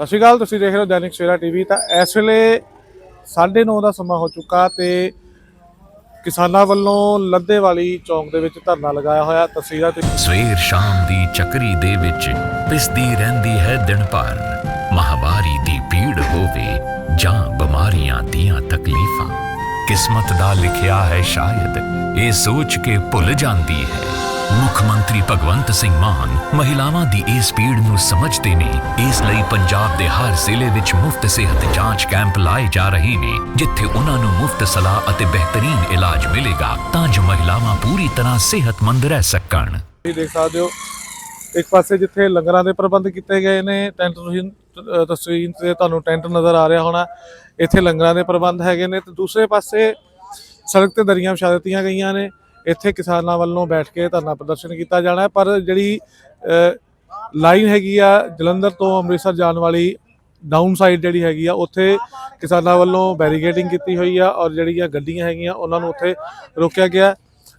ਸਤਿ ਸ਼੍ਰੀ ਅਕਾਲ, ਤੁਸੀਂ ਦੇਖ ਰਹੇ ਹੋ ਦੈਨਿਕ ਸਵੇਰਾ ਟੀਵੀ। ਤਾਂ ਇਸ ਵੇਲੇ 9:30 ਦਾ ਸਮਾਂ ਹੋ ਚੁੱਕਾ ਤੇ ਕਿਸਾਨਾਂ ਵੱਲੋਂ ਲੱਦੇ ਵਾਲੀ ਚੌਂਕ ਦੇ ਵਿੱਚ ਧਰਨਾ ਲਗਾਇਆ ਹੋਇਆ। ਤਸਵੀਰਾਂ ਤੇ ਸਵੇਰ ਸ਼ਾਮ ਦੀ ਚੱਕਰੀ ਦੇ ਵਿੱਚ ਪਿਸਦੀ ਰਹਿੰਦੀ ਹੈ ਦਿਨ ਭਰ। ਮਹਾਵਾਰੀ ਦੀ ਪੀੜ ਹੋਵੇ ਜਾਂ ਬਿਮਾਰੀਆਂ ਦੀਆਂ ਤਕਲੀਫਾਂ। ਕਿਸਮਤ ਦਾ ਲਿਖਿਆ ਹੈ ਸ਼ਾਇਦ, ਇਹ ਸੋਚ ਕੇ ਭੁੱਲ ਜਾਂਦੀ ਹੈ। ਮੁੱਖ ਮੰਤਰੀ ਭਗਵੰਤ ਸਿੰਘ ਮਾਨ ਮਹਿਲਾਵਾਂ ਦੀ ਇਸ ਪੀੜ ਨੂੰ ਸਮਝਦੇ ਨੇ। ਇਸ ਲਈ ਪੰਜਾਬ ਦੇ ਹਰ ਜ਼ਿਲ੍ਹੇ ਵਿੱਚ ਮੁਫਤ ਸਿਹਤ ਜਾਂਚ ਕੈਂਪ ਲਾਏ ਜਾ ਰਹੇ ਨੇ, ਜਿੱਥੇ ਉਹਨਾਂ ਨੂੰ ਮੁਫਤ ਸਲਾਹ ਅਤੇ ਬਿਹਤਰੀਨ ਇਲਾਜ ਮਿਲੇਗਾ ਤਾਂ ਜੋ ਮਹਿਲਾਵਾਂ ਪੂਰੀ ਤਰ੍ਹਾਂ ਸਿਹਤਮੰਦ ਰਹਿ ਸਕਣ। ਤੁਸੀਂ ਦੇਖ ਸਕਦੇ ਹੋ, ਇੱਕ ਪਾਸੇ ਜਿੱਥੇ ਲੰਗਰਾਂ ਦੇ ਪ੍ਰਬੰਧ ਕੀਤੇ ਗਏ ਨੇ, ਟੈਂਟ ਤੁਸੀਂ ਤਸਵੀਰ ਤੇ ਤੁਹਾਨੂੰ ਟੈਂਟ ਨਜ਼ਰ ਆ ਰਿਹਾ ਹੋਣਾ, ਇੱਥੇ ਲੰਗਰਾਂ ਦੇ ਪ੍ਰਬੰਧ ਹੈਗੇ ਨੇ ਤੇ ਦੂਸਰੇ ਪਾਸੇ ਸੜਕ ਤੇ ਦਰੀਆਂ ਵਿਛਾ ਦਿੱਤੀਆਂ ਗਈਆਂ ਨੇ। ਇੱਥੇ ਕਿਸਾਨਾਂ ਵੱਲੋਂ ਬੈਠ ਕੇ ਧਰਨਾ ਪ੍ਰਦਰਸ਼ਨ ਕੀਤਾ ਜਾਣਾ ਹੈ। ਪਰ ਜਿਹੜੀ ਲਾਈਨ ਹੈਗੀ ਆ ਜਲੰਧਰ ਤੋਂ ਅੰਮ੍ਰਿਤਸਰ ਜਾਣ ਵਾਲੀ ਡਾਊਨ ਸਾਈਡ ਜਿਹੜੀ ਹੈਗੀ ਆ, ਉੱਥੇ ਕਿਸਾਨਾਂ ਵੱਲੋਂ ਬੈਰੀਕੇਡਿੰਗ ਕੀਤੀ ਹੋਈ ਆ ਔਰ ਜਿਹੜੀਆਂ ਗੱਡੀਆਂ ਹੈਗੀਆਂ ਉਹਨਾਂ ਨੂੰ ਉੱਥੇ ਰੋਕਿਆ ਗਿਆ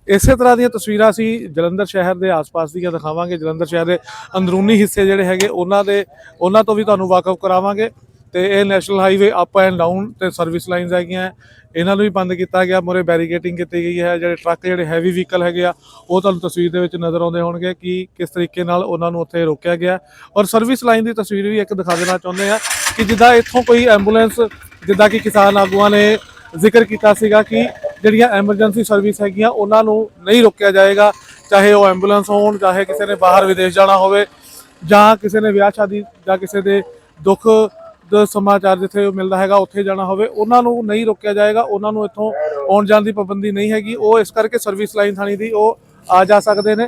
ਇਸੇ ਤਰ੍ਹਾਂ ਦੀਆਂ ਤਸਵੀਰਾਂ ਅਸੀਂ ਜਲੰਧਰ ਸ਼ਹਿਰ ਦੇ ਆਸ-ਪਾਸ ਦੀਆਂ ਦਿਖਾਵਾਂਗੇ। ਜਲੰਧਰ ਸ਼ਹਿਰ ਦੇ ਅੰਦਰੂਨੀ ਹਿੱਸੇ ਜਿਹੜੇ ਹੈਗੇ, ਉਹਨਾਂ ਦੇ, ਉਹਨਾਂ ਤੋਂ ਵੀ ਤੁਹਾਨੂੰ ਵਾਕਫ ਕਰਾਵਾਂਗੇ। ਤੇ ਇਹ national highway up and down ਤੇ ਸਰਵਿਸ ਲਾਈਨਸ ਹੈਗੀਆਂ। ਇਹਨਾਂ ਨੂੰ ਵੀ ਬੰਦ ਕੀਤਾ ਗਿਆ, ਮੋਰੇ ਬੈਰੀਕੇਟਿੰਗ ਕੀਤੀ ਗਈ ਹੈ। ਜਿਹੜੇ ਟਰੱਕ ਜਿਹੜੇ ਹੈਵੀ ਵਹੀਕਲ ਹੈਗੇ ਆ, ਉਹ ਤੁਹਾਨੂੰ ਤਸਵੀਰ ਦੇ ਵਿੱਚ ਨਜ਼ਰ ਆਉਂਦੇ ਹੋਣਗੇ ਕਿ ਕਿਸ ਤਰੀਕੇ ਨਾਲ ਉਹਨਾਂ ਨੂੰ ਉੱਥੇ ਰੋਕਿਆ ਗਿਆ। ਔਰ ਸਰਵਿਸ ਲਾਈਨ ਦੀ ਤਸਵੀਰ ਵੀ ਇੱਕ ਦਿਖਾ ਦੇਣਾ ਚਾਹੁੰਦੇ ਆ ਕਿ ਜਿੱਦਾਂ ਇੱਥੋਂ ਕੋਈ ਐਂਬੂਲੈਂਸ ਜਿੱਦਾਂ ਕਿ ਕਿਸਾਨ ਆਗੂਆਂ ਨੇ ਜ਼ਿਕਰ ਕੀਤਾ ਸੀਗਾ ਕਿ ਜਿਹੜੀਆਂ ਐਮਰਜੈਂਸੀ ਸਰਵਿਸ ਹੈਗੀਆਂ, ਉਹਨਾਂ ਨੂੰ ਨਹੀਂ ਰੋਕਿਆ ਜਾਏਗਾ। ਚਾਹੇ ਉਹ ਐਂਬੂਲੈਂਸ ਹੋਣ, ਚਾਹੇ ਕਿਸੇ ਨੇ ਬਾਹਰ ਵਿਦੇਸ਼ ਜਾਣਾ ਹੋਵੇ, ਜਾਂ ਕਿਸੇ ਨੇ ਵਿਆਹ ਸ਼ਾਦੀ ਜਾਂ ਕਿਸੇ ਦੇ ਦੁੱਖ ਸਮਾਚਾਰ ਜਿੱਥੇ ਮਿਲਦਾ ਹੈਗਾ, ਉੱਥੇ ਜਾਣਾ ਹੋਵੇ। ਉਹਨਾਂ ਨੂੰ ਨਹੀਂ ਰੋਕਿਆ ਜਾਏਗਾ, ਉਹਨਾਂ ਨੂੰ ਇੱਥੋਂ ਆਉਣ ਜਾਣ ਦੀ ਪਾਬੰਦੀ ਨਹੀਂ ਹੈਗੀ। ਉਹ ਇਸ ਕਰਕੇ ਸਰਵਿਸ ਲਾਈਨ ਥਾਣੀ ਦੀ ਉਹ ਆ ਜਾ ਸਕਦੇ ਨੇ।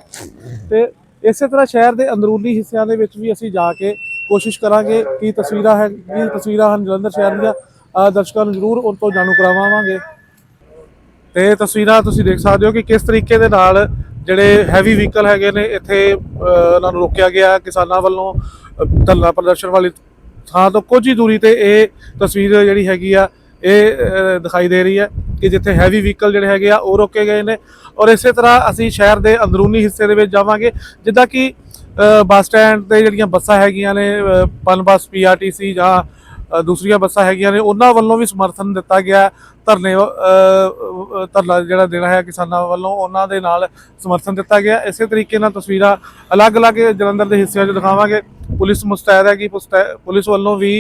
ਤੇ ਇਸੇ ਤਰ੍ਹਾਂ ਸ਼ਹਿਰ ਦੇ ਅੰਦਰੂਨੀ ਹਿੱਸਿਆਂ ਦੇ ਵਿੱਚ ਵੀ ਅਸੀਂ ਜਾ ਕੇ ਕੋਸ਼ਿਸ਼ ਕਰਾਂਗੇ ਕਿ ਤਸਵੀਰਾਂ ਹੈ ਕੀ ਤਸਵੀਰਾਂ ਹਨ ਜਲੰਧਰ ਸ਼ਹਿਰ ਦੀਆਂ। ਦਰਸ਼ਕਾਂ ਨੂੰ ਜ਼ਰੂਰ ਉਹਨਾਂ ਤੋਂ ਜਾਣੂ ਕਰਾਵਾਂਗੇ। ਤੇ ਤਸਵੀਰਾਂ ਤੁਸੀਂ ਦੇਖ ਸਕਦੇ ਹੋ ਕਿ ਕਿਸ ਤਰੀਕੇ ਦੇ ਨਾਲ ਜਿਹੜੇ ਹੈਵੀ ਵਹੀਕਲ ਹੈਗੇ ਨੇ, ਇੱਥੇ ਉਹਨਾਂ ਨੂੰ ਰੋਕਿਆ ਗਿਆ। ਕਿਸਾਨਾਂ ਵੱਲੋਂ ਧਰਨਾ ਪ੍ਰਦਰਸ਼ਨ ਵਾਲੀ ਥਾਂ ਤੋਂ ਕੁਝ ਹੀ ਦੂਰੀ ਤੇ ਇਹ ਤਸਵੀਰ ਜਿਹੜੀ ਹੈਗੀ ਆ, ਇਹ ਦਿਖਾਈ ਦੇ ਰਹੀ ਹੈ ਕਿ ਜਿੱਥੇ ਹੈਵੀ ਵਹੀਕਲ ਜਿਹੜੇ ਹੈਗੇ ਆ, ਉਹ ਰੋਕੇ ਗਏ ਨੇ। ਔਰ ਇਸੇ ਤਰ੍ਹਾਂ ਅਸੀਂ ਸ਼ਹਿਰ ਦੇ ਅੰਦਰੂਨੀ ਹਿੱਸੇ ਦੇ ਵਿੱਚ ਜਾਵਾਂਗੇ, ਜਿੱਦਾਂ ਕਿ ਬੱਸ ਸਟੈਂਡ ਤੇ ਜਿਹੜੀਆਂ ਬੱਸਾਂ ਹੈਗੀਆਂ ਨੇ ਪਨ ਬੱਸ ਪੀਆਰਟੀਸੀ ਜਾਂ ਦੂਸਰੀਆਂ ਬੱਸਾਂ ਹੈਗੀਆਂ ਨੇ, ਉਹਨਾਂ ਵੱਲੋਂ ਵੀ ਸਮਰਥਨ ਦਿੱਤਾ ਗਿਆ ਧਰਨੇ ਧਰਨਾ ਜਿਹੜਾ ਦੇਣਾ ਹੈ ਕਿਸਾਨਾਂ ਵੱਲੋਂ, ਉਹਨਾਂ ਦੇ ਨਾਲ ਸਮਰਥਨ ਦਿੱਤਾ ਗਿਆ। ਇਸੇ ਤਰੀਕੇ ਨਾਲ ਤਸਵੀਰਾਂ ਅਲੱਗ-ਅਲੱਗ ਜਲੰਧਰ ਦੇ ਹਿੱਸਿਆਂ 'ਚ ਦਿਖਾਵਾਂਗੇ। ਪੁਲਿਸ ਮੁਸਤੈਦ ਹੈ ਕਿ ਪੁਸਤੈ- ਪੁਲਿਸ ਵੱਲੋਂ ਵੀ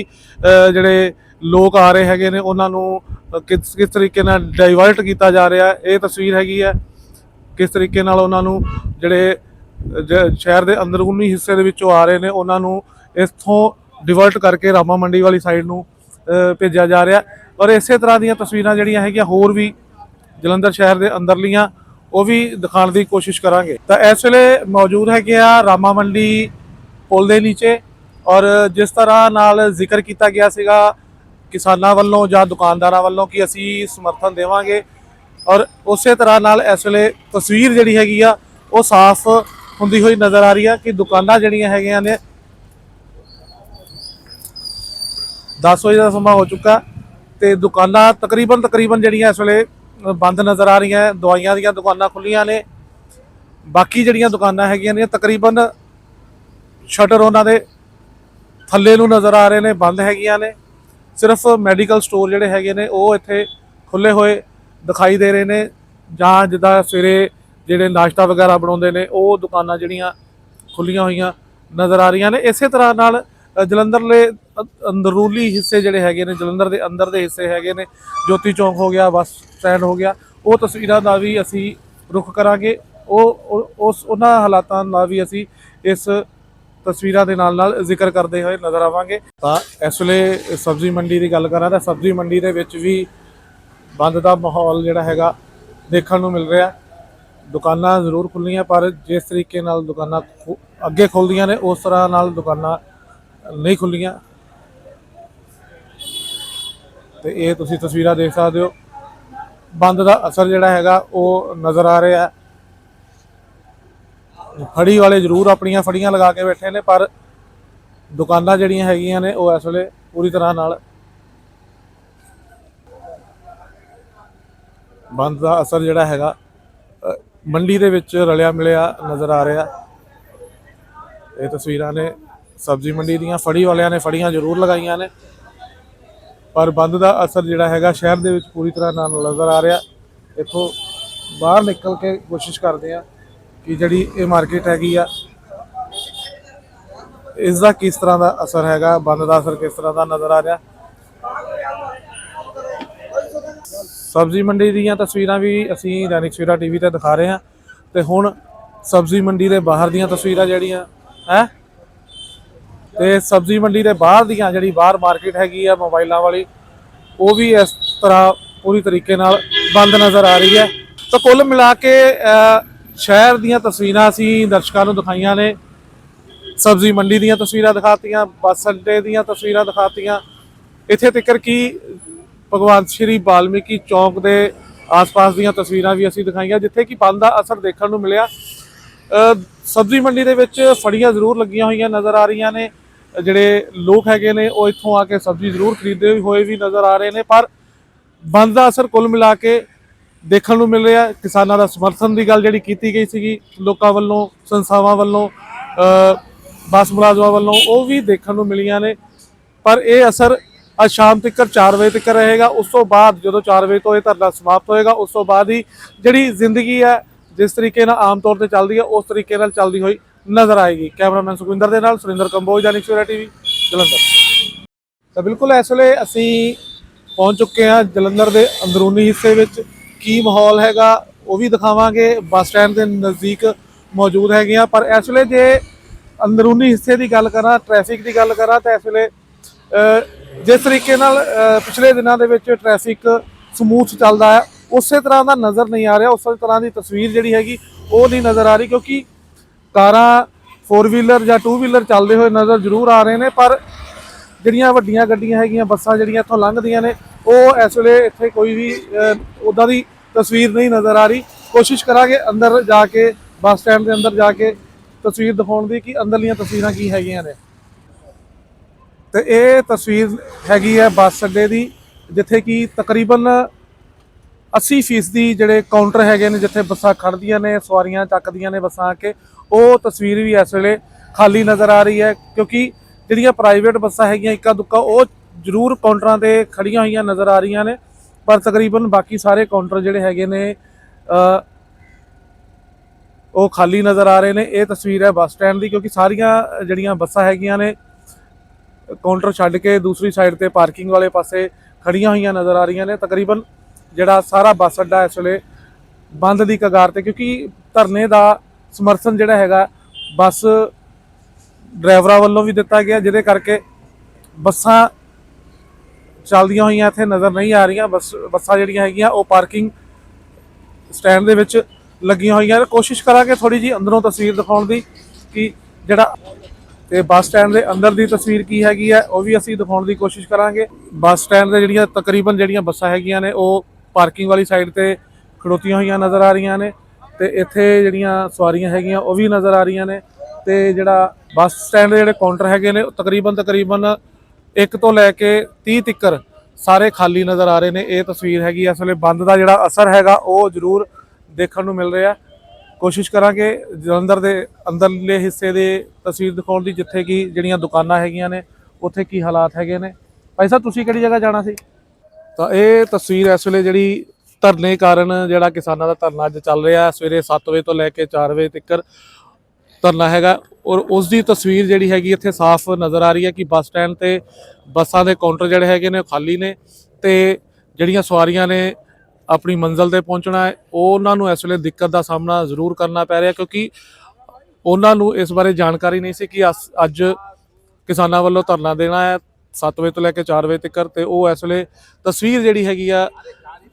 ਜਿਹੜੇ ਲੋਕ ਆ ਰਹੇ ਹੈਗੇ ਨੇ, ਉਹਨਾਂ ਨੂੰ ਕਿਸ ਕਿਸ ਤਰੀਕੇ ਨਾਲ ਡਾਈਵਰਟ ਕੀਤਾ ਜਾ ਰਿਹਾ, ਇਹ ਤਸਵੀਰ ਹੈਗੀ ਹੈ। ਕਿਸ ਤਰੀਕੇ ਨਾਲ ਉਹਨਾਂ ਨੂੰ ਜਿਹੜੇ ਜ- ਸ਼ਹਿਰ ਦੇ ਅੰਦਰੂਨੀ ਹਿੱਸੇ ਦੇ ਵਿੱਚੋਂ ਆ ਰਹੇ ਨੇ, ਉਹਨਾਂ ਨੂੰ ਇੱਥੋਂ ਡਿਵਰਟ ਕਰਕੇ ਰਾਮਾ ਮੰਡੀ ਵਾਲੀ ਸਾਈਡ ਨੂੰ ਭੇਜਿਆ ਜਾ ਰਿਹਾ। ਔਰ ਇਸੇ ਤਰ੍ਹਾਂ ਦੀਆਂ ਤਸਵੀਰਾਂ ਜਿਹੜੀਆਂ ਹੈਗੀਆਂ, ਹੋਰ ਵੀ ਜਲੰਧਰ ਸ਼ਹਿਰ ਦੇ ਅੰਦਰਲੀਆਂ ਉਹ ਵੀ ਦਿਖਾਉਣ ਦੀ ਕੋਸ਼ਿਸ਼ ਕਰਾਂਗੇ। ਤਾਂ ਇਸ ਵੇਲੇ ਮੌਜੂਦ ਹੈਗੇ ਆ ਰਾਮਾ ਮੰਡੀ ਪੁਲ ਦੇ ਨੀਚੇ ਔਰ ਜਿਸ ਤਰ੍ਹਾਂ ਨਾਲ ਜ਼ਿਕਰ ਕੀਤਾ ਗਿਆ ਸੀਗਾ ਕਿਸਾਨਾਂ ਵੱਲੋਂ ਜਾਂ ਦੁਕਾਨਦਾਰਾਂ ਵੱਲੋਂ ਕਿ ਅਸੀਂ ਸਮਰਥਨ ਦੇਵਾਂਗੇ ਔਰ ਉਸੇ ਤਰ੍ਹਾਂ ਨਾਲ ਇਸ ਵੇਲੇ ਤਸਵੀਰ ਜਿਹੜੀ ਹੈਗੀ ਆ, ਉਹ ਸਾਫ਼ ਹੁੰਦੀ ਹੋਈ ਨਜ਼ਰ ਆ ਰਹੀ ਆ ਕਿ ਦੁਕਾਨਾਂ ਜਿਹੜੀਆਂ ਹੈਗੀਆਂ ਨੇ 10 ਵਜੇ ਦਾ ਸਮਾਂ ਹੋ ਚੁੱਕਾ ਤੇ ਦੁਕਾਨਾਂ ਤਕਰੀਬਨ ਤਕਰੀਬਨ ਜਿਹੜੀਆਂ ਇਸ ਵੇਲੇ ਬੰਦ ਨਜ਼ਰ ਆ ਰਹੀਆਂ, ਦਵਾਈਆਂ ਦੀਆਂ ਦੁਕਾਨਾਂ ਖੁੱਲੀਆਂ ਨੇ। ਬਾਕੀ ਜਿਹੜੀਆਂ ਦੁਕਾਨਾਂ ਹੈਗੀਆਂ ਨੇ, ਤਕਰੀਬਨ ਸ਼ਟਰ ਉਹਨਾਂ ਦੇ ਥੱਲੇ ਨੂੰ ਨਜ਼ਰ ਆ ਰਹੇ ਨੇ ਬੰਦ ਹੈਗੀਆਂ ਨੇ। ਸਿਰਫ ਮੈਡੀਕਲ ਸਟੋਰ ਜਿਹੜੇ ਹੈਗੇ ਨੇ ਉਹ ਇੱਥੇ ਖੁੱਲੇ ਹੋਏ ਦਿਖਾਈ ਦੇ ਰਹੇ ਨੇ। ਜਾਂ ਜਿੱਦਾਂ ਸਵੇਰੇ ਜਿਹੜੇ ਨਾਸ਼ਤਾ ਵਗੈਰਾ ਬਣਾਉਂਦੇ ਨੇ ਉਹ ਦੁਕਾਨਾਂ ਜਿਹੜੀਆਂ ਖੁੱਲੀਆਂ ਹੋਈਆਂ ਨਜ਼ਰ ਆ ਰਹੀਆਂ ਨੇ। ਇਸੇ ਤਰ੍ਹਾਂ ਨਾਲ ਅ, ਜਲੰਧਰਲੇ ਅੰਦਰੂਲੀ ਹਿੱਸੇ ਜਿਹੜੇ ਹੈਗੇ ਨੇ ਜਲੰਧਰ ਦੇ ਅੰਦਰ ਦੇ ਹਿੱਸੇ ਹੈਗੇ ਨੇ। ਜੋਤੀ ਚੌਂਕ ਹੋ ਗਿਆ ਬੱਸ ਸਟੈਂਡ ਹੋ ਗਿਆ। ਉਹ ਤਸਵੀਰਾਂ ਦਾ ਵੀ ਅਸੀਂ ਰੁਖ ਕਰਾਂਗੇ। ਉਹ ਉਸ ਉਹਨਾਂ ਹਾਲਾਤਾਂ ਨਾਲ ਵੀ ਅਸੀਂ ਇਸ ਤਸਵੀਰਾਂ ਦੇ ਨਾਲ ਨਾਲ ਜ਼ਿਕਰ ਕਰਦੇ ਹੋਏ ਨਜ਼ਰ ਆਵਾਂਗੇ। ਤਾਂ ਇਸ ਵੇਲੇ ਸਬਜ਼ੀ ਮੰਡੀ ਦੀ ਗੱਲ ਕਰਾਂ ਤਾਂ ਸਬਜ਼ੀ ਮੰਡੀ ਦੇ ਵਿੱਚ ਵੀ ਬੰਦ ਦਾ ਮਾਹੌਲ ਜਿਹੜਾ ਹੈਗਾ ਦੇਖਣ ਨੂੰ ਮਿਲ ਰਿਹਾ। ਦੁਕਾਨਾਂ ਜ਼ਰੂਰ ਖੁੱਲੀਆਂ ਪਰ ਜਿਸ ਤਰੀਕੇ ਨਾਲ ਦੁਕਾਨਾਂ ਖੁ- ਅੱਗੇ ਖੁੱਲਦੀਆਂ ਨੇ, ਉਸ ਤਰ੍ਹਾਂ ਨਾਲ ਦੁਕਾਨਾਂ ਨਹੀਂ ਖੁੱਲੀਆਂ ਤੇ ਇਹ ਤੁਸੀਂ ਤਸਵੀਰਾਂ ਦੇਖ ਸਕਦੇ ਹੋ। ਬੰਦ ਦਾ ਅਸਰ ਜਿਹੜਾ ਹੈਗਾ ਉਹ ਨਜ਼ਰ ਆ ਰਿਹਾ। ਹੈ ਫੜੀ ਵਾਲੇ ਜ਼ਰੂਰ ਆਪਣੀਆਂ ਫੜੀਆਂ ਲਗਾ ਕੇ ਬੈਠੇ ਨੇ, ਪਰ ਦੁਕਾਨਾਂ ਜਿਹੜੀਆਂ ਹੈਗੀਆਂ ਨੇ, ਉਹ ਇਸ ਵੇਲੇ ਪੂਰੀ ਤਰ੍ਹਾਂ ਨਾਲ ਬੰਦ ਦਾ ਅਸਰ ਜਿਹੜਾ ਹੈਗਾ ਮੰਡੀ ਦੇ ਵਿੱਚ ਰਲਿਆ ਮਿਲਿਆ ਨਜ਼ਰ ਆ ਰਿਹਾ। ਇਹ ਤਸਵੀਰਾਂ ਨੇ ਸਬਜ਼ੀ ਮੰਡੀ ਦੀਆਂ, ਫੜੀ ਵਾਲਿਆਂ ਨੇ ਫੜੀਆਂ ਜ਼ਰੂਰ ਲਗਾਈਆਂ ਨੇ, ਪਰ ਬੰਦ ਦਾ ਅਸਰ ਜਿਹੜਾ ਹੈਗਾ, ਸ਼ਹਿਰ ਦੇ ਵਿੱਚ ਪੂਰੀ ਤਰ੍ਹਾਂ ਨਾਲ ਨਜ਼ਰ ਆ ਰਿਹਾ। ਇੱਥੋਂ ਬਾਹਰ ਨਿਕਲ ਕੇ ਕੋਸ਼ਿਸ਼ ਕਰਦੇ ਆ ਕਿ ਜਿਹੜੀ ਇਹ ਮਾਰਕੀਟ ਹੈਗੀ ਆ ਇਸ ਦਾ ਕਿਸ ਤਰ੍ਹਾਂ ਦਾ ਅਸਰ ਹੈਗਾ, ਬੰਦ ਦਾ ਅਸਰ ਕਿਸ ਤਰ੍ਹਾਂ ਦਾ ਨਜ਼ਰ ਆ ਰਿਹਾ? ਸਬਜ਼ੀ ਮੰਡੀ ਦੀਆਂ ਤਸਵੀਰਾਂ ਵੀ ਅਸੀਂ ਦੈਨਿਕ ਸਵੇਰਾ ਟੀਵੀ ਤੇ ਦਿਖਾ ਰਹੇ ਹਾਂ। ਤੇ ਹੁਣ ਸਬਜ਼ੀ ਮੰਡੀ ਦੇ ਬਾਹਰ ਦੀਆਂ ਤਸਵੀਰਾਂ ਜਿਹੜੀਆਂ, ਹੈ? ਤੇ ਸਬਜ਼ੀ ਮੰਡੀ ਦੇ ਬਾਹਰ ਦੀਆਂ ਜਿਹੜੀ ਬਾਹਰ ਮਾਰਕੀਟ ਹੈਗੀ ਆ ਮੋਬਾਈਲਾਂ ਵਾਲੀ, ਉਹ ਵੀ ਇਸ ਤਰ੍ਹਾਂ ਪੂਰੀ ਤਰੀਕੇ ਨਾਲ ਬੰਦ ਨਜ਼ਰ ਆ ਰਹੀ ਹੈ। ਤਾਂ ਕੁੱਲ ਮਿਲਾ ਕੇ ਸ਼ਹਿਰ ਦੀਆਂ ਤਸਵੀਰਾਂ ਅਸੀਂ ਦਰਸ਼ਕਾਂ ਨੂੰ ਦਿਖਾਈਆਂ ਨੇ। ਸਬਜ਼ੀ ਮੰਡੀ ਦੀਆਂ ਤਸਵੀਰਾਂ ਦਿਖਾਤੀਆਂ, ਬੱਸ ਅੱਡੇ ਦੀਆਂ ਤਸਵੀਰਾਂ ਦਿਖਾਤੀਆਂ। ਇੱਥੇ ਤੱਕ ਕਿ ਭਗਵਾਨ ਸ਼੍ਰੀ ਵਾਲਮੀਕੀ ਚੌਕ ਦੇ ਆਸ-ਪਾਸ ਦੀਆਂ ਤਸਵੀਰਾਂ ਵੀ ਅਸੀਂ ਦਿਖਾਈਆਂ, ਜਿੱਥੇ ਕਿ ਬੰਦ ਦਾ ਅਸਰ ਦੇਖਣ ਨੂੰ ਮਿਲਿਆ। ਸਬਜ਼ੀ ਮੰਡੀ ਦੇ ਵਿੱਚ ਫੜੀਆਂ ਜ਼ਰੂਰ ਲੱਗੀਆਂ ਹੋਈਆਂ ਨਜ਼ਰ ਆ ਰਹੀਆਂ ਨੇ। ਜਿਹੜੇ ਲੋਕ ਹੈਗੇ ਨੇ, ਉਹ ਇੱਥੋਂ ਆ ਕੇ ਸਬਜ਼ੀ ਜ਼ਰੂਰ ਖਰੀਦਦੇ ਹੋਏ ਵੀ ਨਜ਼ਰ ਆ ਰਹੇ ਨੇ। ਪਰ ਬੰਦ ਦਾ ਅਸਰ ਕੁੱਲ ਮਿਲਾ ਕੇ ਦੇਖਣ ਨੂੰ ਮਿਲ ਰਿਹਾ ਕਿਸਾਨਾਂ ਦਾ ਸਮਰਥਨ ਦੀ ਗੱਲ ਜਿਹੜੀ ਕੀਤੀ ਗਈ ਸੀਗੀ ਲੋਕਾਂ ਵੱਲੋਂ ਸੰਸਥਾਵਾਂ ਵੱਲੋਂ ਅ, ਬੱਸ ਮੁਲਾਜ਼ਮਾਂ ਵੱਲੋਂ ਉਹ ਵੀ ਦੇਖਣ ਨੂੰ ਮਿਲੀਆਂ ਨੇ। ਪਰ ਇਹ ਅਸਰ ਅੱਜ ਸ਼ਾਮ ਤੱਕ 4 ਵਜੇ ਤੱਕ ਰਹੇਗਾ। ਉਸ ਤੋਂ ਬਾਅਦ ਜਦੋਂ 4 ਵਜੇ ਤੋਂ ਇਹ ਧਰਨਾ ਸਮਾਪਤ ਹੋਏਗਾ ਉਸ ਤੋਂ ਬਾਅਦ ਹੀ ਜਿਹੜੀ ਜ਼ਿੰਦਗੀ ਹੈ ਜਿਸ ਤਰੀਕੇ ਨਾਲ ਆਮ ਤੌਰ ਤੇ ਚੱਲਦੀ ਹੈ ਉਸ ਤਰੀਕੇ ਨਾਲ ਚੱਲਦੀ ਹੋਈ ਨਜ਼ਰ ਆਏਗੀ। ਕੈਮਰਾਮੈਨ ਸੁਖਵਿੰਦਰ ਦੇ ਨਾਲ ਸੁਰਿੰਦਰ ਕੰਬੋਜ ਜਾਨਿਕ ਸਵੇਰਾ ਟੀਵੀ ਜਲੰਧਰ। ਤਾਂ ਬਿਲਕੁਲ ਇਸ ਵੇਲੇ ਅਸੀਂ ਪਹੁੰਚ ਚੁੱਕੇ ਹਾਂ ਜਲੰਧਰ ਦੇ ਅੰਦਰੂਨੀ ਹਿੱਸੇ ਵਿੱਚ। ਕੀ ਮਾਹੌਲ ਹੈਗਾ, ਉਹ ਵੀ ਦਿਖਾਵਾਂਗੇ। ਬੱਸ ਸਟੈਂਡ ਦੇ ਨਜ਼ਦੀਕ ਮੌਜੂਦ ਹੈਗੀਆਂ ਪਰ ਇਸ ਵੇਲੇ ਜੇ ਅੰਦਰੂਨੀ ਹਿੱਸੇ ਦੀ ਗੱਲ ਕਰਾਂ, ਟ੍ਰੈਫਿਕ ਦੀ ਗੱਲ ਕਰਾਂ, ਤਾਂ ਇਸ ਵੇਲੇ ਜਿਸ ਤਰੀਕੇ ਨਾਲ ਪਿਛਲੇ ਦਿਨਾਂ ਦੇ ਵਿੱਚ ਟ੍ਰੈਫਿਕ ਸਮੂਥ ਚੱਲਦਾ ਹੈ, ਉਸੇ ਤਰ੍ਹਾਂ ਦਾ ਨਜ਼ਰ ਨਹੀਂ ਆ ਰਿਹਾ। ਉਸੇ ਤਰ੍ਹਾਂ ਦੀ ਤਸਵੀਰ ਜਿਹੜੀ ਹੈਗੀ, ਉਹ ਨਹੀਂ ਨਜ਼ਰ ਆ ਰਹੀ, ਕਿਉਂਕਿ ਕਾਰਾਂ ਫੋਰ ਵੀਲਰ ਜਾਂ ਟੂ ਵੀਲਰ ਚੱਲਦੇ ਹੋਏ ਨਜ਼ਰ ਜ਼ਰੂਰ ਆ ਰਹੇ ਨੇ, ਪਰ ਜਿਹੜੀਆਂ ਵੱਡੀਆਂ ਗੱਡੀਆਂ ਹੈਗੀਆਂ, ਬੱਸਾਂ ਜਿਹੜੀਆਂ ਇੱਥੋਂ ਲੰਘਦੀਆਂ ਨੇ, ਉਹ ਇਸ ਵੇਲੇ ਇੱਥੇ ਕੋਈ ਵੀ ਉਦਾਂ ਦੀ ਤਸਵੀਰ ਨਹੀਂ ਨਜ਼ਰ ਆ ਰਹੀ। ਕੋਸ਼ਿਸ਼ ਕਰਾਂਗੇ ਅੰਦਰ ਜਾ ਕੇ, ਬੱਸ ਸਟੈਂਡ ਦੇ ਅੰਦਰ ਜਾ ਕੇ ਤਸਵੀਰ ਦਿਖਾਉਣ ਦੀ ਕਿ ਅੰਦਰਲੀਆਂ ਤਸਵੀਰਾਂ ਕੀ ਹੈਗੀਆਂ ਨੇ। ਤੇ ਇਹ ਤਸਵੀਰ ਹੈਗੀ ਹੈ ਬੱਸ ਅੱਡੇ ਦੀ, ਜਿੱਥੇ ਕਿ ਤਕਰੀਬਨ 80% ਦੀ ਜਿਹੜੇ ਕਾਊਂਟਰ ਹੈਗੇ ਨੇ, ਜਿੱਥੇ ਬੱਸਾਂ ਖੜਦੀਆਂ ਨੇ, ਸਵਾਰੀਆਂ ਚੱਕਦੀਆਂ ਨੇ ਬੱਸਾਂ ਆ ਕੇ, ਉਹ ਤਸਵੀਰ ਵੀ ਇਸ ਵੇਲੇ ਖਾਲੀ ਨਜ਼ਰ ਆ ਰਹੀ ਹੈ, ਕਿਉਂਕਿ ਜਿਹੜੀਆਂ ਪ੍ਰਾਈਵੇਟ ਬੱਸਾਂ ਹੈਗੀਆਂ ਇੱਕਾ ਦੁੱਕਾ ਉਹ ਜ਼ਰੂਰ ਕਾਊਂਟਰਾਂ ਤੇ ਖੜੀਆਂ ਹੋਈਆਂ ਨਜ਼ਰ ਆ ਰਹੀਆਂ ਨੇ। ਪਰ ਤਕਰੀਬਨ ਬਾਕੀ ਸਾਰੇ ਕਾਊਂਟਰ ਜਿਹੜੇ ਹੈਗੇ ਨੇ ਉਹ ਖਾਲੀ ਨਜ਼ਰ ਆ ਰਹੇ ਨੇ। ਇਹ ਤਸਵੀਰ ਹੈ ਬੱਸ ਸਟੈਂਡ ਦੀ, ਕਿਉਂਕਿ ਸਾਰੀਆਂ ਜਿਹੜੀਆਂ ਬੱਸਾਂ ਹੈਗੀਆਂ ਨੇ ਕਾਊਂਟਰ ਛੱਡ ਕੇ ਦੂਸਰੀ ਸਾਈਡ ਤੇ ਪਾਰਕਿੰਗ ਵਾਲੇ ਪਾਸੇ ਖੜੀਆਂ ਹੋਈਆਂ ਨਜ਼ਰ ਆ ਰਹੀਆਂ ਨੇ। ਤਕਰੀਬਨ ਜਿਹੜਾ ਸਾਰਾ ਬੱਸ ਅੱਡਾ ਇਸ ਵੇਲੇ ਬੰਦ ਦੀ ਕਗਾਰ ਤੇ, ਕਿਉਂਕਿ ਧਰਨੇ ਦਾ ਸਮਰਥਨ ਜਿਹੜਾ ਹੈਗਾ, ਬੱਸ ਡਰਾਈਵਰਾਂ ਵੱਲੋਂ ਵੀ ਦਿੱਤਾ ਗਿਆ, ਜਿਹਦੇ ਕਰਕੇ ਬੱਸਾਂ ਚੱਲਦੀਆਂ ਹੋਈਆਂ ਇੱਥੇ ਨਜ਼ਰ ਨਹੀਂ ਆ ਰਹੀਆਂ। ਬੱਸ ਬੱਸਾਂ ਜਿਹੜੀਆਂ ਹੈਗੀਆਂ, ਉਹ ਪਾਰਕਿੰਗ ਸਟੈਂਡ ਦੇ ਵਿੱਚ ਲੱਗੀਆਂ ਹੋਈਆਂ। ਕੋਸ਼ਿਸ਼ ਕਰਾਂਗੇ ਥੋੜੀ ਜੀ ਅੰਦਰੋਂ ਤਸਵੀਰ ਦਿਖਾਉਣ ਦੀ ਕਿ ਜਿਹੜਾ ਤੇ ਬੱਸ ਸਟੈਂਡ ਦੇ ਅੰਦਰ ਦੀ ਤਸਵੀਰ ਕੀ ਹੈਗੀ ਹੈ, ਉਹ ਵੀ ਅਸੀਂ ਦਿਖਾਉਣ ਦੀ ਕੋਸ਼ਿਸ਼ ਕਰਾਂਗੇ। ਬੱਸ ਸਟੈਂਡ ਦੇ ਜਿਹੜੀਆਂ ਤਕਰੀਬਨ ਜਿਹੜੀਆਂ ਬੱਸਾਂ ਹੈਗੀਆਂ ਨੇ, ਉਹ ਪਾਰਕਿੰਗ ਵਾਲੀ ਸਾਈਡ ਤੇ ਖੜੋਤੀਆਂ ਹੋਈਆਂ ਨਜ਼ਰ ਆ ਰਹੀਆਂ ਨੇ। ਤੇ ਇੱਥੇ ਜਿਹੜੀਆਂ ਸਵਾਰੀਆਂ ਹੈਗੀਆਂ, ਉਹ ਵੀ ਨਜ਼ਰ ਆ ਰਹੀਆਂ ਨੇ। ਤੇ ਜਿਹੜਾ ਬੱਸ ਸਟੈਂਡ ਦੇ ਜਿਹੜੇ ਕਾਊਂਟਰ ਹੈਗੇ ਨੇ, ਉਹ ਤਕਰੀਬਨ ਤਕਰੀਬਨ ਇੱਕ ਤੋਂ ਲੈ ਕੇ 30 ਤੱਕਰ ਸਾਰੇ ਖਾਲੀ ਨਜ਼ਰ ਆ ਰਹੇ ਨੇ। ਇਹ ਤਸਵੀਰ ਹੈਗੀ ਇਸ ਵੇਲੇ ਬੰਦ ਦਾ ਜਿਹੜਾ ਅਸਰ ਹੈਗਾ, ਉਹ ਜ਼ਰੂਰ ਦੇਖਣ ਨੂੰ ਮਿਲ ਰਿਹਾ। ਕੋਸ਼ਿਸ਼ ਕਰਾਂਗੇ ਜਲੰਧਰ ਦੇ ਅੰਦਰਲੇ ਹਿੱਸੇ ਦੇ ਤਸਵੀਰ ਦਿਖਾਉਣ ਦੀ, ਜਿੱਥੇ ਕਿ ਜਿਹੜੀਆਂ ਦੁਕਾਨਾਂ ਹੈਗੀਆਂ ਨੇ, ਉੱਥੇ ਕੀ ਹਾਲਾਤ ਹੈਗੇ ਨੇ। ਭਾਈ ਸਾਹਿਬ, ਤੁਸੀਂ ਕਿਹੜੀ ਜਗ੍ਹਾ ਜਾਣਾ ਸੀ? ਤਾਂ ਇਹ ਤਸਵੀਰ ਇਸ ਵੇਲੇ ਜਿਹੜੀ ਧਰਨੇ ਕਾਰਨ ਜਿਹੜਾ ਕਿਸਾਨਾਂ ਦਾ ਧਰਨਾ ਅੱਜ ਚੱਲ ਰਿਹਾ, ਸਵੇਰੇ 7 ਵਜੇ ਤੋਂ ਲੈ ਕੇ 4 ਵਜੇ ਤੱਕ ਧਰਨਾ ਹੈਗਾ। ਔਰ ਉਸ ਦੀ ਤਸਵੀਰ ਜਿਹੜੀ ਹੈਗੀ ਇੱਥੇ ਸਾਫ਼ ਨਜ਼ਰ ਆ ਰਹੀ ਹੈ ਕਿ ਬੱਸ ਸਟੈਂਡ ਤੇ ਬੱਸਾਂ ਦੇ ਕਾਊਂਟਰ ਜਿਹੜੇ ਹੈਗੇ ਨੇ ਉਹ ਖਾਲੀ ਨੇ ਤੇ ਜਿਹੜੀਆਂ ਸਵਾਰੀਆਂ ਨੇ ਆਪਣੀ ਮੰਜ਼ਿਲ ਤੇ ਪਹੁੰਚਣਾ ਹੈ ਉਹ ਉਹਨਾਂ ਨੂੰ ਇਸ ਵੇਲੇ ਦਿੱਕਤ ਦਾ ਸਾਹਮਣਾ ਜ਼ਰੂਰ ਕਰਨਾ ਪੈ ਰਿਹਾ ਕਿਉਂਕਿ ਉਹਨਾਂ ਨੂੰ ਇਸ ਬਾਰੇ ਜਾਣਕਾਰੀ ਨਹੀਂ ਸੀ ਕਿ ਅੱਜ ਕਿਸਾਨਾਂ ਵੱਲੋਂ ਧਰਨਾ ਦੇਣਾ ਹੈ 7 ਵਜੇ ਤੋਂ ਲੈ ਕੇ 4 ਵਜੇ ਤੱਕ ਤੇ ਉਹ ਇਸ ਵੇਲੇ ਤਸਵੀਰ ਜਿਹੜੀ ਹੈਗੀ ਆ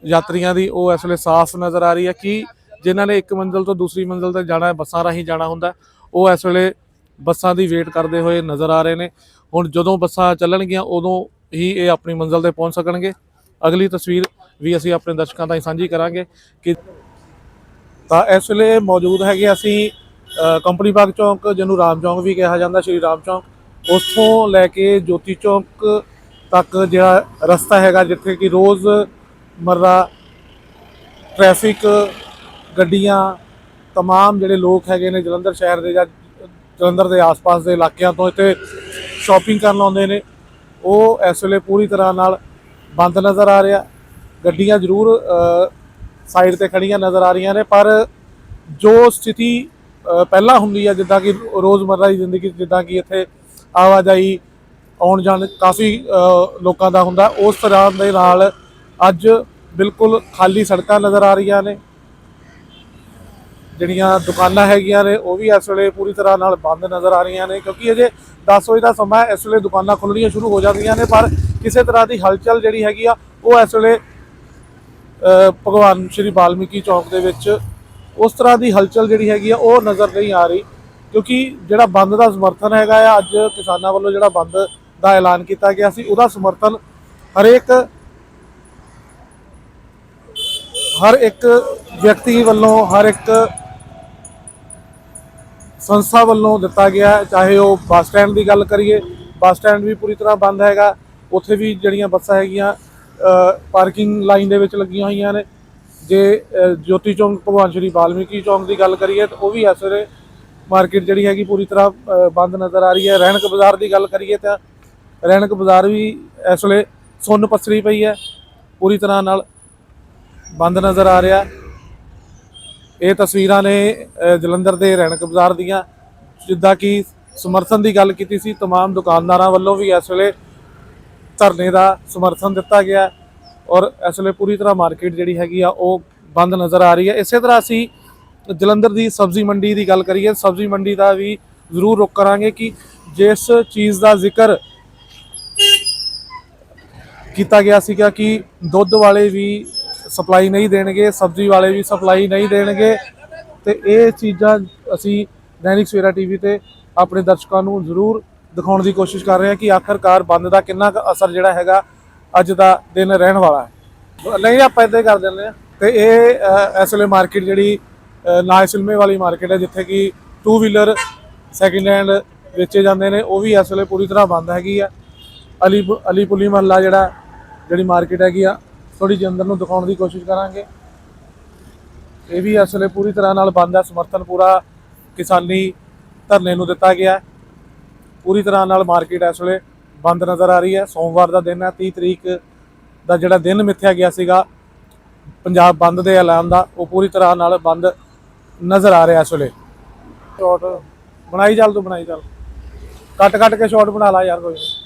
ਯਾਤਰੀਆਂ ਦੀ ਉਹ ਇਸ ਵੇਲੇ ਸਾਫ਼ ਨਜ਼ਰ ਆ ਰਹੀ ਹੈ ਕਿ ਜਿਨ੍ਹਾਂ ਨੇ ਇੱਕ ਮੰਜ਼ਿਲ ਤੋਂ ਦੂਸਰੀ ਮੰਜ਼ਿਲ ਤੇ ਜਾਣਾ ਹੈ, ਬੱਸਾਂ ਰਾਹੀਂ ਜਾਣਾ ਹੁੰਦਾ ਉਹ ਇਸ ਵੇਲੇ ਬੱਸਾਂ ਦੀ ਵੇਟ ਕਰਦੇ ਹੋਏ ਨਜ਼ਰ ਆ ਰਹੇ ਨੇ। ਹੁਣ ਜਦੋਂ ਬੱਸਾਂ ਚੱਲਣਗੀਆਂ, ਉਦੋਂ ਹੀ ਇਹ ਆਪਣੀ ਮੰਜ਼ਿਲ ਤੇ ਪਹੁੰਚ ਸਕਣਗੇ। ਅਗਲੀ ਤਸਵੀਰ ਵੀ ਅਸੀਂ ਆਪਣੇ ਦਰਸ਼ਕਾਂ ਤਾਈਂ ਸਾਂਝੀ ਕਰਾਂਗੇ ਕਿ ਤਾਂ ਇਸ ਵੇਲੇ ਮੌਜੂਦ ਹੈਗੇ ਅਸੀਂ ਕੰਪਨੀ ਬਾਗ ਚੌਂਕ, ਜਿਹਨੂੰ ਰਾਮ ਚੌਂਕ ਵੀ ਕਿਹਾ ਜਾਂਦਾ, ਸ਼੍ਰੀ ਰਾਮ ਚੌਂਕ। ਉੱਥੋਂ ਲੈ ਕੇ ਜੋਤੀ ਚੌਂਕ ਤੱਕ ਜਿਹੜਾ ਰਸਤਾ ਹੈਗਾ, ਜਿੱਥੇ ਕਿ ਰੋਜ਼ ਮਰਰਾ ਟ੍ਰੈਫਿਕ ਗੱਡੀਆਂ तमाम ਜਿਹੜੇ ਲੋਕ ਹੈਗੇ ਨੇ ਜਲੰਧਰ ਸ਼ਹਿਰ ਦੇ ਜਾਂ ਜਲੰਧਰ ਦੇ ਆਸ-ਪਾਸ ਦੇ ਇਲਾਕਿਆਂ ਤੋਂ ਇੱਥੇ ਸ਼ਾਪਿੰਗ ਕਰਨ ਆਉਂਦੇ ਨੇ ਉਹ ਇਸ ਵੇਲੇ ਪੂਰੀ ਤਰ੍ਹਾਂ ਨਾਲ ਬੰਦ ਨਜ਼ਰ ਆ ਰਿਹਾ ਗੱਡੀਆਂ ਜ਼ਰੂਰ ਸਾਈਡ ਤੇ ਖੜੀਆਂ ਨਜ਼ਰ ਆ ਰਹੀਆਂ ਨੇ ਪਰ ਜੋ ਸਥਿਤੀ ਅ, ਪਹਿਲਾਂ ਹੁੰਦੀ ਹੈ ਜਿੱਦਾਂ ਕਿ ਰੋਜ਼ਮਰਰਾ ਦੀ ਜ਼ਿੰਦਗੀ 'ਚ ਜਿੱਦਾਂ ਕਿ ਇੱਥੇ ਆਵਾਜਾਈ ਆਉਣ ਜਾਣ ਕਾਫੀ ਅ, ਲੋਕਾਂ ਦਾ ਹੁੰਦਾ ਉਸ ਤਰ੍ਹਾਂ ਦੇ ਨਾਲ ਅੱਜ ਬਿਲਕੁਲ ਖਾਲੀ ਸੜਕਾਂ ਨਜ਼ਰ ਆ ਰਹੀਆਂ ਨੇ ਜਿਹੜੀਆਂ ਦੁਕਾਨਾਂ ਹੈਗੀਆਂ ਨੇ, ਉਹ ਵੀ ਇਸ ਵੇਲੇ ਪੂਰੀ ਤਰ੍ਹਾਂ ਨਾਲ ਬੰਦ ਨਜ਼ਰ ਆ ਰਹੀਆਂ ਨੇ, ਕਿਉਂਕਿ ਅਜੇ 10 ਵਜੇ ਦਾ ਸਮਾਂ ਇਸ ਵੇਲੇ ਦੁਕਾਨਾਂ ਖੁੱਲਣੀਆਂ ਸ਼ੁਰੂ ਹੋ ਜਾਂਦੀਆਂ ਨੇ, ਪਰ ਕਿਸੇ ਤਰ੍ਹਾਂ ਦੀ ਹਲਚਲ ਜਿਹੜੀ ਹੈਗੀ ਆ, ਉਹ ਇਸ ਵੇਲੇ ਭਗਵਾਨ ਸ਼੍ਰੀ ਵਾਲਮੀਕੀ ਚੌਕ ਦੇ ਵਿੱਚ ਉਸ ਤਰ੍ਹਾਂ ਦੀ ਹਲਚਲ ਜਿਹੜੀ ਹੈਗੀ ਆ, ਉਹ ਨਜ਼ਰ ਨਹੀਂ ਆ ਰਹੀ, ਕਿਉਂਕਿ ਜਿਹੜਾ ਬੰਦ ਦਾ ਸਮਰਥਨ ਹੈਗਾ ਆ, ਅੱਜ ਕਿਸਾਨਾਂ ਵੱਲੋਂ ਜਿਹੜਾ ਬੰਦ ਦਾ ਐਲਾਨ ਕੀਤਾ ਗਿਆ ਸੀ, ਉਹਦਾ ਸਮਰਥਨ ਹਰੇਕ ਹਰ ਇੱਕ ਵਿਅਕਤੀ ਵੱਲੋਂ, ਹਰ ਇੱਕ ਸੰਸਥਾ ਵੱਲੋਂ ਦਿੱਤਾ ਗਿਆ ਚਾਹੇ ਉਹ ਬੱਸ ਸਟੈਂਡ ਦੀ ਗੱਲ ਕਰੀਏ, ਬੱਸ ਸਟੈਂਡ ਵੀ ਪੂਰੀ ਤਰ੍ਹਾਂ ਬੰਦ ਹੈਗਾ। ਉੱਥੇ ਵੀ ਜਿਹੜੀਆਂ ਬੱਸਾਂ ਹੈਗੀਆਂ ਪਾਰਕਿੰਗ ਲਾਈਨ ਦੇ ਵਿੱਚ ਲੱਗੀਆਂ ਹੋਈਆਂ ਨੇ। ਜੇ ਜੋਤੀ ਚੌਂਕ, ਭਗਵਾਨ ਸ਼੍ਰੀ ਵਾਲਮੀਕੀ ਚੌਂਕ ਦੀ ਗੱਲ ਕਰੀਏ, ਤਾਂ ਉਹ ਵੀ ਇਸ ਵੇਲੇ ਮਾਰਕੀਟ ਜਿਹੜੀ ਹੈਗੀ ਪੂਰੀ ਤਰ੍ਹਾਂ ਬੰਦ ਨਜ਼ਰ ਆ ਰਹੀ ਹੈ। ਰੈਣਕ ਬਾਜ਼ਾਰ ਦੀ ਗੱਲ ਕਰੀਏ ਤਾਂ ਰੈਣਕ ਬਾਜ਼ਾਰ ਵੀ ਇਸ ਵੇਲੇ ਸੁੰਨ ਪਸਰੀ ਪਈ ਹੈ। ਪੂਰੀ ਤਰ੍ਹਾਂ ਨਾਲ ਬੰਦ ਨਜ਼ਰ ਆ ਰਿਹਾ। ਇਹ ਤਸਵੀਰਾਂ ਨੇ ਅ, ਜਲੰਧਰ ਦੇ ਰੈਣਕ ਬਾਜ਼ਾਰ ਦੀਆਂ ਜਿੱਦਾਂ ਕਿ ਸਮਰਥਨ ਦੀ ਗੱਲ ਕੀਤੀ ਸੀ तमाम ਦੁਕਾਨਦਾਰਾਂ ਵੱਲੋਂ ਵੀ ਇਸ ਵੇਲੇ ਧਰਨੇ ਦਾ ਸਮਰਥਨ ਦਿੱਤਾ ਗਿਆ ਹੈ ਔਰ ਇਸ ਵੇਲੇ ਪੂਰੀ ਤਰ੍ਹਾਂ ਮਾਰਕੀਟ ਜਿਹੜੀ ਹੈਗੀ ਆ ਉਹ ਬੰਦ ਨਜ਼ਰ ਆ ਰਹੀ ਹੈ ਇਸੇ ਤਰ੍ਹਾਂ ਅਸੀਂ ਜਲੰਧਰ ਦੀ ਸਬਜ਼ੀ ਮੰਡੀ ਦੀ ਗੱਲ ਕਰੀਏ ਸਬਜ਼ੀ ਮੰਡੀ ਦਾ ਵੀ ਜ਼ਰੂਰ ਰੁਕ ਕਰਾਂਗੇ ਕਿ ਜਿਸ ਚੀਜ਼ ਦਾ ਜ਼ਿਕਰ ਕੀਤਾ ਗਿਆ ਸੀਗਾ ਕਿ ਦੁੱਧ ਵਾਲੇ ਵੀ ਸਪਲਾਈ ਨਹੀਂ ਦੇਣਗੇ ਸਬਜ਼ੀ ਵਾਲੇ ਵੀ ਸਪਲਾਈ ਨਹੀਂ ਦੇਣਗੇ। ਤੇ ਇਹ ਚੀਜ਼ਾਂ ਅਸੀਂ ਦੈਨਿਕ ਸਵੇਰਾ ਟੀਵੀ ਤੇ ਆਪਣੇ ਦਰਸ਼ਕਾਂ ਨੂੰ ਜ਼ਰੂਰ ਦਿਖਾਉਣ ਦੀ ਕੋਸ਼ਿਸ਼ ਕਰ ਰਹੇ ਹਾਂ ਕਿ ਆਖਰਕਾਰ ਬੰਦ ਦਾ ਕਿੰਨਾ ਕੁ ਅਸਰ ਜਿਹੜਾ ਹੈਗਾ ਅੱਜ ਦਾ ਦਿਨ ਰਹਿਣ ਵਾਲਾ ਹੈ। ਨਹੀਂ ਆਪਾਂ ਇਦਾਂ ਹੀ ਕਰ ਦਿੰਦੇ ਆ ਤੇ ਇਹ ਇਸ ਵੇਲੇ ਮਾਰਕੀਟ ਜਿਹੜੀ ਅ, ਨਾ ਸਿਲਮੇ ਵਾਲੀ ਮਾਰਕੀਟ ਹੈ ਜਿੱਥੇ ਕਿ ਟੂ ਵੀਲਰ ਸੈਕਿੰਡ ਹੈਂਡ ਵੇਚੇ ਜਾਂਦੇ ਨੇ ਉਹ ਵੀ ਇਸ ਵੇਲੇ ਪੂਰੀ ਤਰ੍ਹਾਂ ਬੰਦ ਹੈਗੀ ਆ। ਅਲੀ ਅਲੀ ਪੁਲੀ ਮਹੱਲਾ ਜਿਹੜਾ ਜਿਹੜੀ ਮਾਰਕੀਟ ਹੈਗੀ ਆ ਥੋੜੀ ਜਿਹੀ ਅੰਦਰ ਨੂੰ ਦਿਖਾਉਣ ਦੀ ਕੋਸ਼ਿਸ਼ ਕਰਾਂਗੇ। ਇਹ ਵੀ ਇਸ ਵੇਲੇ ਪੂਰੀ ਤਰ੍ਹਾਂ ਨਾਲ ਬੰਦ ਹੈ। ਸਮਰਥਨ ਪੂਰਾ ਕਿਸਾਨੀ ਧਰਨੇ ਨੂੰ ਦਿੱਤਾ ਗਿਆ ਪੂਰੀ ਤਰ੍ਹਾਂ ਨਾਲ ਮਾਰਕੀਟ ਇਸ ਵੇਲੇ ਬੰਦ ਨਜ਼ਰ ਆ ਰਹੀ ਹੈ। ਸੋਮਵਾਰ ਦਾ ਦਿਨ ਹੈ। 30 ਤਰੀਕ ਦਾ ਜਿਹੜਾ ਦਿਨ ਮਿੱਥਿਆ ਗਿਆ ਸੀਗਾ, ਪੰਜਾਬ ਬੰਦ ਦੇ ਐਲਾਨ ਦਾ, ਉਹ ਪੂਰੀ ਤਰ੍ਹਾਂ ਨਾਲ ਬੰਦ ਨਜ਼ਰ ਆ ਰਿਹਾ ਇਸ ਵੇਲੇ। ਸ਼ਾਟ ਬਣਾਈ ਚੱਲ ਤੂੰ, ਬਣਾਈ ਚੱਲ। ਕੱਟ ਕੱਟ ਕੇ ਸ਼ਾਟ ਬਣਾ ਲਾ ਯਾਰ ਕੋਈ। ਨੀ।